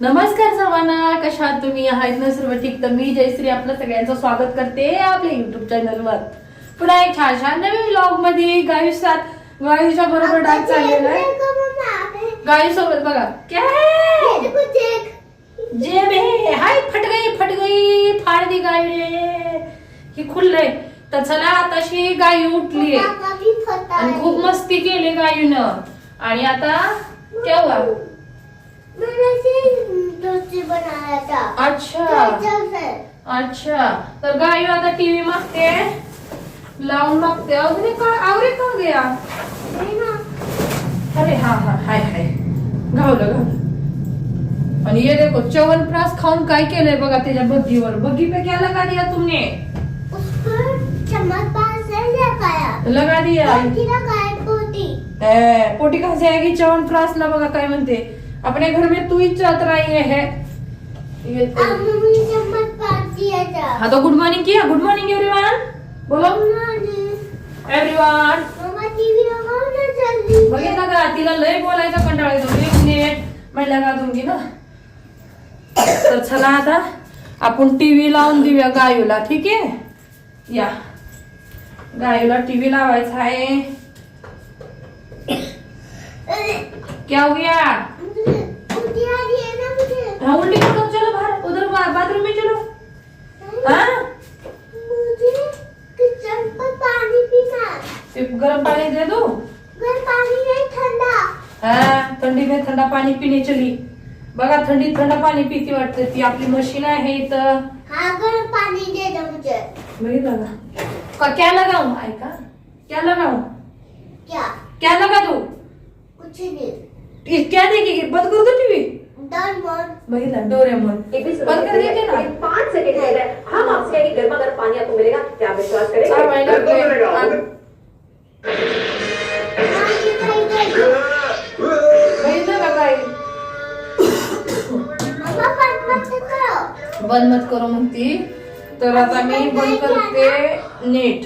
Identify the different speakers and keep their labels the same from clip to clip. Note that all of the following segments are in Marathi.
Speaker 1: नमस्कार सर्वांना कशा तुम्ही? आहेत ना सर्व ठीक? तर मी जयश्री आपलं सगळ्यांचं स्वागत करते आपल्या युट्यूब चॅनलवर पुन्हा एक छान छान नवीन व्लॉगमध्ये गायुसात. गायुच्या बरोबर डान्स चाललेला आहे. गायू सोबत बघा. काय? जे बे हाय फट गई फट गई फाड दी गायू ही खुललंय तर चला आताशी गायू उठली आणि खूप मस्ती केली गायूनं. आणि आता केव्हा अच्छा. अच्छा. तर गायू आता टीव्ही मागते. लावून मागते. अगदी का आवरे का गया अरे हा हा. हाय हाय. घावलं घावलं आणि ये देखो च्यवनप्राश खाऊन काय केलंय बघा त्याच्या बग्गीवर? बग्गी पे क्या लगा दिया तुमने लगा दिया. पोटी? कहा जाएगी च्यवनप्राश ला बघा काय म्हणते? अपने घर में तू ही चत रही है। ये तो- हाँ तो गुड मॉर्निंग किया। गुड मॉर्निंग एवरीवन बोलो। एवरीवन बघितलं का तिला लय बोलायचा कंटाळा येतो. एक मिनिट म्हणलं का तुमची ना. तर चला आता. आपण टीव्ही लावून देऊया गायूला ठीक आहे? या. गायूला टीव्ही लावायचा आहे. क्या हो गया? हाँ उल्टी करो चलो बाहर? उधर बाथरूम में चलो। हाँ? सिर्फ़ गर्म पानी दे दो। गर्म पानी नहीं ठंडा। हाँ थंडी में थंडा पाणी पिणे चली। बघा थंडीत थंड पाणी पिती वाटते ती आपली मशीन आहे इथं।
Speaker 2: पाणी दे दो मुझे।
Speaker 1: बघितलं का का क्या लगाऊ? ऐका क्या लगाऊ?
Speaker 2: क्या?
Speaker 1: क्या लगा दू
Speaker 2: कुछ नहीं।
Speaker 1: क्या देखेगी बंद कर दो टीवी डोरेमोन बंद कर ना.
Speaker 3: पाँच सेकंड रह गए हम आपसे एक गर्मा गर्म पानी आपको मिलेगा क्या आप विश्वास
Speaker 1: चार
Speaker 3: करेंगे
Speaker 1: महिने
Speaker 4: बिल्कुल मिलेगा।
Speaker 1: आपले- बघितलं का काय
Speaker 2: मम्मा बंद मत करो.
Speaker 1: बंद मत करो म्हणती. तर आता मी बंद करते नेट.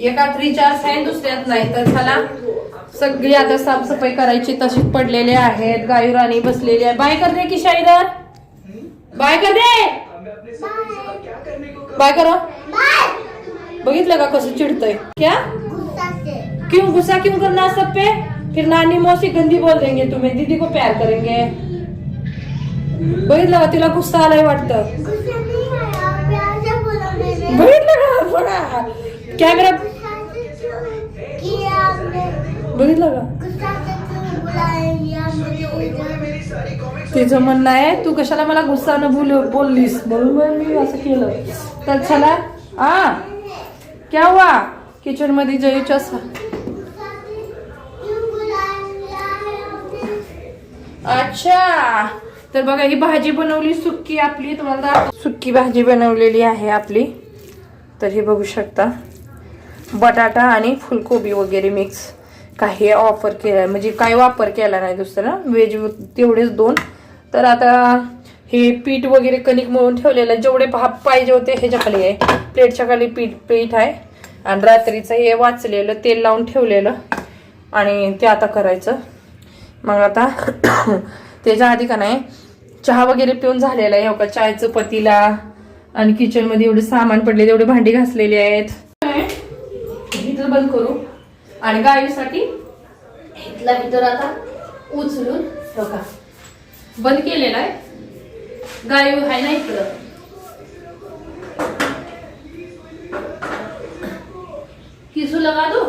Speaker 1: एकात रिचार्ज आहे दुसऱ्यात नाही तर चला. सगळी आता साफसफाई करायची तशीच पडलेले आहेत गायू राणी बसलेली आहे. बाय कर दे की शाहीदर बाय कर दे. बाय करो. बघितलं का कसं चिडतंय? क्या? क्यों गुस्सा क्यों करना सब पे? फिर नानी मौसी गंदी बोल देंगे तुम्हें दीदी को प्यार करेंगे। बघितलं का तिला गुस्सा आलाय वाटतं? बघितलं का? कॅमेरा बघितलं का? तिचं म्हणणं आहे तू कशाला मला गुस्सानं बोल बोललीस? म्हणून मी असं केलं. तर चला आ क्या हुआ? किचनमध्ये जयूच्या अच्छा तर बघा ही भाजी बनवली सुक्की आपली तुम्हाला सुक्की भाजी बनवलेली आहे आपली. तर हे बघू शकता. बटाटा आणि फुलकोबी वगैरे मिक्स. काही ऑफर केला म्हणजे काही वापर केला नाही दुसरा. व्हेज तेवढेच दोन. तर आता हे पीठ वगैरे कणिक मळून ठेवलेलं आहे. जेवढे भाप पाहिजे होते ह्याच्या खाली आहे. प्लेटच्या खाली पीठ पीठ आहे. आणि रात्रीचं हे वाचलेलं तेल लावून ठेवलेलं. आणि ते आता करायचं. मग आता त्याच्या आधी का नाही चहा वगैरे पिऊन झालेला आहे. हो का? चायचं पतीला आणि किचनमध्ये एवढे सामान पडले एवढे भांडी घासलेली आहेत. बंद करू. आणि गाडीसाठी इथला हिटर आता उचलून का बंद केलेला आहे. गायू आहे ना इकडं? किसू लगा दो.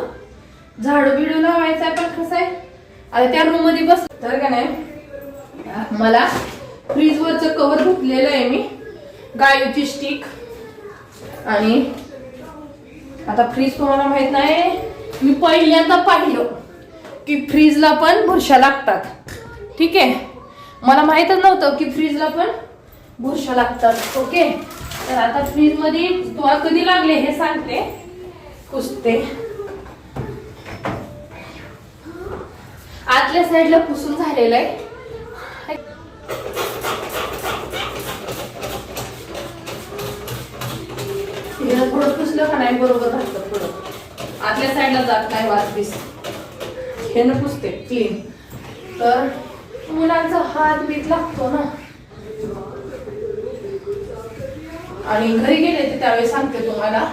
Speaker 1: झाडू बिडू लावायचं आहे पण कसं आहे? आता त्या रूममध्ये बस तर का नाही? मला फ्रीज वरच कवर धुतलेलं आहे मी. गायूची स्टिक आणि आता फ्रीज तुम्हाला माहीत नाही. मी पहिल्यांदा पाहिलं की फ्रीजला पण बुरशा लागतात. ठीक आहे? मला माहीतच नव्हतं की फ्रीजला पण बुरशा लागतात. ओके तर आता फ्रीजमध्ये तुला कधी लागले हे सांगते. पुसते. आतल्या साईडला पुसून झालेलं आहे. हिला पुसलं का नाही बरोबर? आतल्या साईडला जात नाही वाचपीस हे न पुसते क्लीन तर मुलांचा हात बीत लागतो ना. आणि घरी गेले ते त्यावेळेस सांगते तुम्हाला.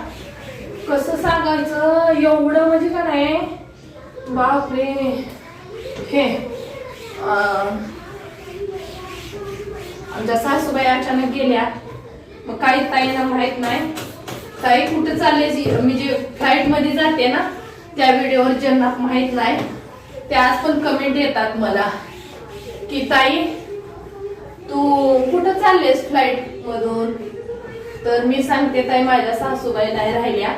Speaker 1: कसं सांगायचं एवढं म्हणजे का नाही बापरे. हे आमच्या सासूबाई अचानक गेल्या. मग काही ताईंना माहीत नाही. ताई कुठं चालले जी- मी जे फ्लाईटमध्ये जाते ना त्या व्हिडिओवर ज्यांना माहीत नाही त्या आज पण कमेंट येतात मला. की ताई तू कुठं चाललेस फ्लाईट मधून तर मी सांगते ताई माझ्या सासूबाई नाही राहिल्या.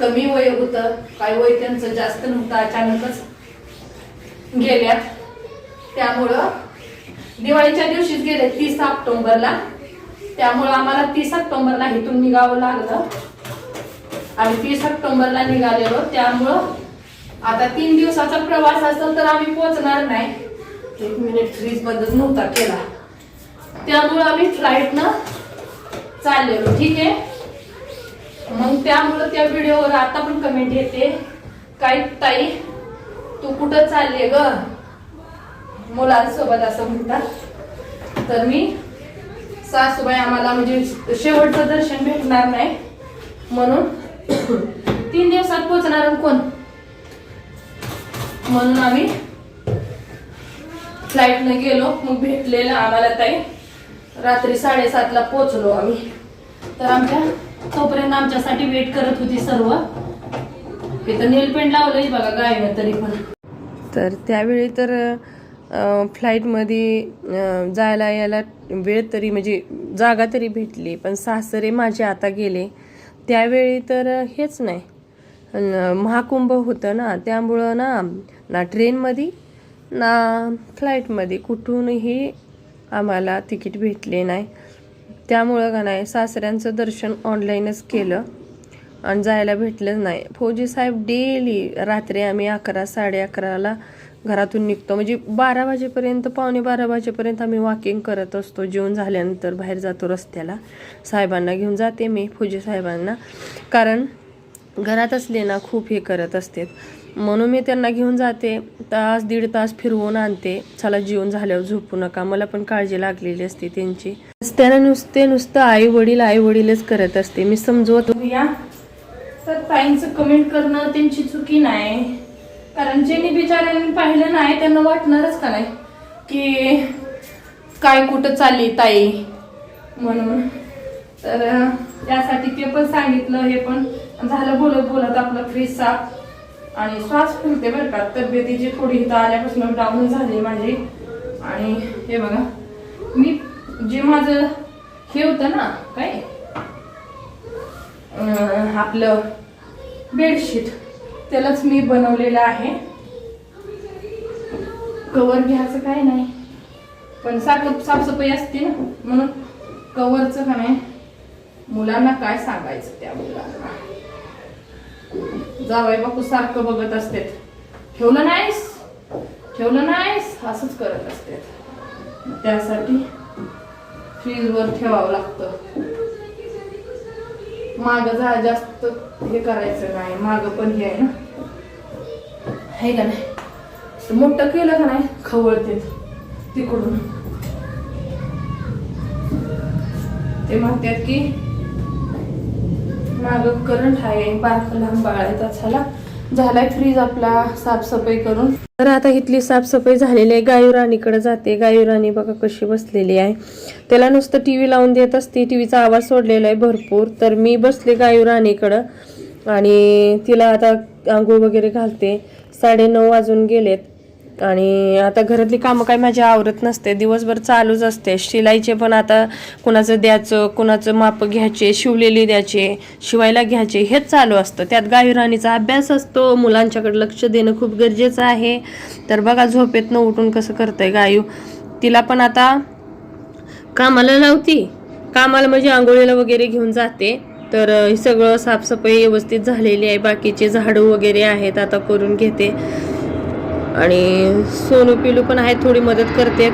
Speaker 1: कमी वय होतं काय वय त्यांचं जास्त नव्हतं अचानकच गेल्या. त्यामुळं दिवाळीच्या दिवशीच गेले तीस ऑक्टोंबरला. त्यामुळं आम्हाला तीस ऑक्टोबरला इथून निघावं लागलं. आम्ही तीस ऑक्टोबरला निघालेलो त्यामुळं आता तीन दिवसाचा प्रवास असेल तर आम्ही पोहोचणार नाही. एक मिनिट फ्रीज बदल नव्हता केला. त्यामुळं आम्ही फ्लाईटनं चाललेलो. ठीक आहे? मग त्यामुळं त्या व्हिडिओवर आता पण कमेंट येते. काय ताई तू कुठं चालले ग? मुलांसोबत असं म्हणतात. तर मी सासूबाई आम्हाला म्हणजे शेवटचं दर्शन भेटणार नाही. म्हणून तीन दिवसात पोचणार कोण? म्हणून आम्ही फ्लाईटनं गेलो मग भेटलेलं आम्हाला ताई. रात्री साडेसातला पोचलो आम्ही. तर आमच्या तोपर्यंत आमच्यासाठी वेट करत होती सर्व. इथं नेल पेंट लावलंय बघा गायनं तरी पण. तर त्यावेळी तर फ्लाईटमध्ये जायला यायला वेळ तरी म्हणजे जागा तरी भेटली पण सासरे माझे आता गेले. त्यावेळी तर हेच नाही. महाकुंभ होतं ना त्यामुळं ना ना ट्रेनमध्ये ना फ्लाईटमध्ये कुठूनही आम्हाला तिकीट भेटले नाही. त्यामुळं का नाही सासऱ्यांचं दर्शन ऑनलाईनच केलं आणि जायला भेटलं नाही. फौजी साहेब डेली रात्री आम्ही अकरा साडे अकराला घरातून निघतो. म्हणजे बारा वाजेपर्यंत पावणे बारा वाजेपर्यंत आम्ही वॉकिंग करत असतो. जेवण झाल्यानंतर बाहेर जातो रस्त्याला. साहेबांना घेऊन जाते मी फौजी साहेबांना. कारण घरात असले ना खूप हे करत असते. म्हणून मी त्यांना घेऊन जाते. तास दीड तास फिरवून आणते. चला जेवण झाल्यावर झोपू नका. मला पण काळजी लागलेली असते त्यांची. त्यांना नुसते नुसतं आई वडील आई वडीलच करत असते. मी समजवत. या. तर ताईंचं कमेंट करणं त्यांची चुकी नाही. कारण ज्यांनी बिचाऱ्यांनी पाहिलं नाही त्यांना वाटणारच का नाही? की काय कुठं चालली ताई? म्हणून. तर यासाठी त्यासाठी ते पण सांगितलं हे पण. झालं बोलत बोलत आपलं फ्रीज साफ आणि श्वास फुलते बरं का. तब्येतीची थोडी इथं आल्यापासून डाऊन झाली माझी. आणि हे बघा. मी जे माझं हे होतं ना काय? आपलं बेडशीट त्यालाच मी बनवलेलं आहे. कवर घ्यायचं काय नाही. पण साफ साफसफाई असते ना. म्हणून कवरचं का नाही? मुलांना काय सांगायचं त्या मुलांना? जावाय बापू सारखं बघत असते ठेवलं नाहीस? ठेवलं नाहीस? असंच करत असते त्यासाठी फ्रीजवर ठेवावं लागतं. माग जा जास्त हे करायचं नाही. माग पण हे आहे ना. आहे का नाही? मोठं केलं का नाही? खवळते तिकडून. ते म्हणतात की माग करंट आहे बारक लहान बाळ आहे त्याला झालाय फ्रीज आपला साफसफाई करून. तर आता इथली साफसफाई झालेली आहे. गायुराणीकडे जाते. गायुराणी बघा कशी बसलेली आहे. त्याला नुसतं टी व्ही लावून देत असते. टी व्हीचा आवाज सोडलेला आहे भरपूर. तर मी बसले गायुराणीकडं आणि तिला आता आंघोळ वगैरे घालते. साडेनऊ वाजून गेलेत. आणि आता घरातली कामं काय माझी आवरत नसते. दिवसभर चालूच असते. शिलाईचे पण आता कुणाचं द्यायचं कुणाचं माप घ्यायचे शिवलेले द्यायचे शिवायला घ्यायचे हेच चालू असतं. त्यात गायुराणीचा अभ्यास असतो. मुलांच्याकडे लक्ष देणं खूप गरजेचं आहे. तर बघा झोपेतनं उठून कसं करतंय गायू. तिला पण आता कामाला लावती. कामाला म्हणजे आंघोळीला वगैरे घेऊन जाते. तर हे सगळं साफसफाई व्यवस्थित झालेली आहे. बाकीचे झाडू वगैरे आहेत. आता करून घेते. आणि सोनू पिलू पण आहे थोडी मदत करते.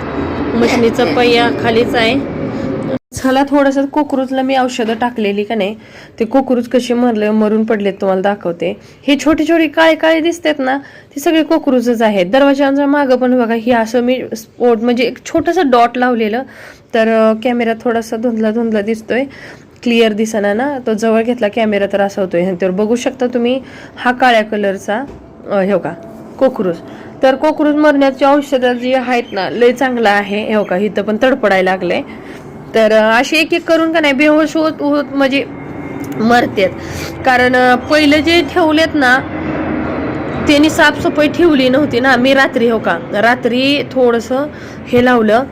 Speaker 1: मशनीचा पहिया खालीच आहे. झाला थोडंसं कोकरूजला मी औषधं टाकलेली का नाही ते कोकरूज कसे मरले मरून पडलेत तुम्हाला दाखवते. हे छोटे छोटे काळे काळे दिसतात ना ते सगळे कोकरूजच आहेत. दरवाजाच्या मागं पण बघा हे असं मी स्पोर्ट म्हणजे एक छोटंसं डॉट लावलेलं. तर कॅमेरा थोडासा धुंदला धुंदला दिसतोय.
Speaker 5: क्लिअर दिसना ना तो जवळ घेतला कॅमेरा तर असा होतोय. त्यावर बघू शकता तुम्ही हा काळ्या कलरचा अं, हे का कोकरूज तर कोकरूज मरण्याची औषधं जी आहेत ना लय चांगलं आहे. हे हो का इथं पण तडपडायला लागले. तर अशी एक एक करून का नाही बेहोश होत होत म्हणजे मरतेत. कारण पहिलं जे ठेवलेत ना त्यांनी साफसफाई ठेवली नव्हती ना. मी रात्री हो का रात्री थोडंसं हे लावलं.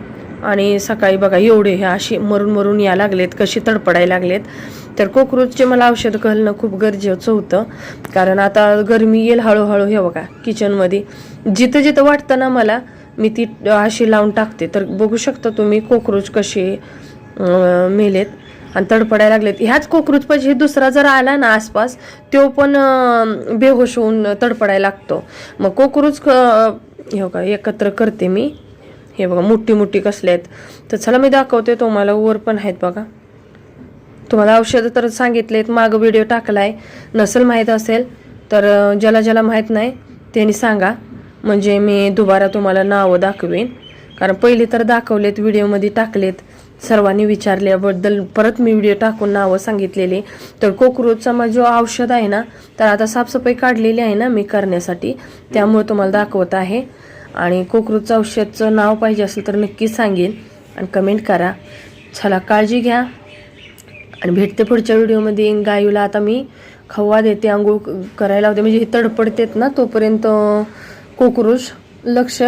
Speaker 5: आणि सकाळी बघा एवढे हे असे मरून मरून या लागलेत कशी तडपडायला लागलेत. तर कोक्रोचचे मला औषध घालणं खूप गरजेचं होतं. कारण आता गरमी येईल हळूहळू हे बघा किचनमध्ये जिथं जिथं वाटतं ना मला मी ती अशी लावून टाकते. तर बघू शकता तुम्ही कोक्रोच कसे मेलेत आणि तडपडायला लागलेत. ह्याच कोक्रोचपाशी दुसरा जर आला ना आसपास तो पण बेहोश होऊन तडपडायला लागतो. मग कोकरूच क- हे का एकत्र करते मी. हे बघा मोठी मोठी कसले आहेत. तर चला मी दाखवते तुम्हाला वर पण आहेत बघा. तुम्हाला औषधं तर सांगितलेत मागं व्हिडिओ टाकला आहे नसेल माहीत असेल तर ज्याला ज्याला माहीत नाही त्यांनी सांगा. म्हणजे मी दुबारा तुम्हाला नावं दाखवेन. कारण पहिले तर दाखवलेत व्हिडिओमध्ये टाकलेत. सर्वांनी विचारल्याबद्दल परत मी व्हिडिओ टाकून नावं सांगितलेली. तर कोक्रोचचा मग जो औषध आहे ना तर आता साफसफाई काढलेली आहे ना मी करण्यासाठी. त्यामुळे तुम्हाला दाखवत आहे. आणि कोकरोचचं औषधचं नाव पाहिजे असेल तर नक्कीच सांगेन. आणि कमेंट करा. चला काळजी घ्या. आणि भेटते पुढच्या व्हिडिओमध्ये. गायूला आता मी खवा देते आंघोळ करायला होते म्हणजे हे तडपडतेत ना तोपर्यंत कोकरोच लक्ष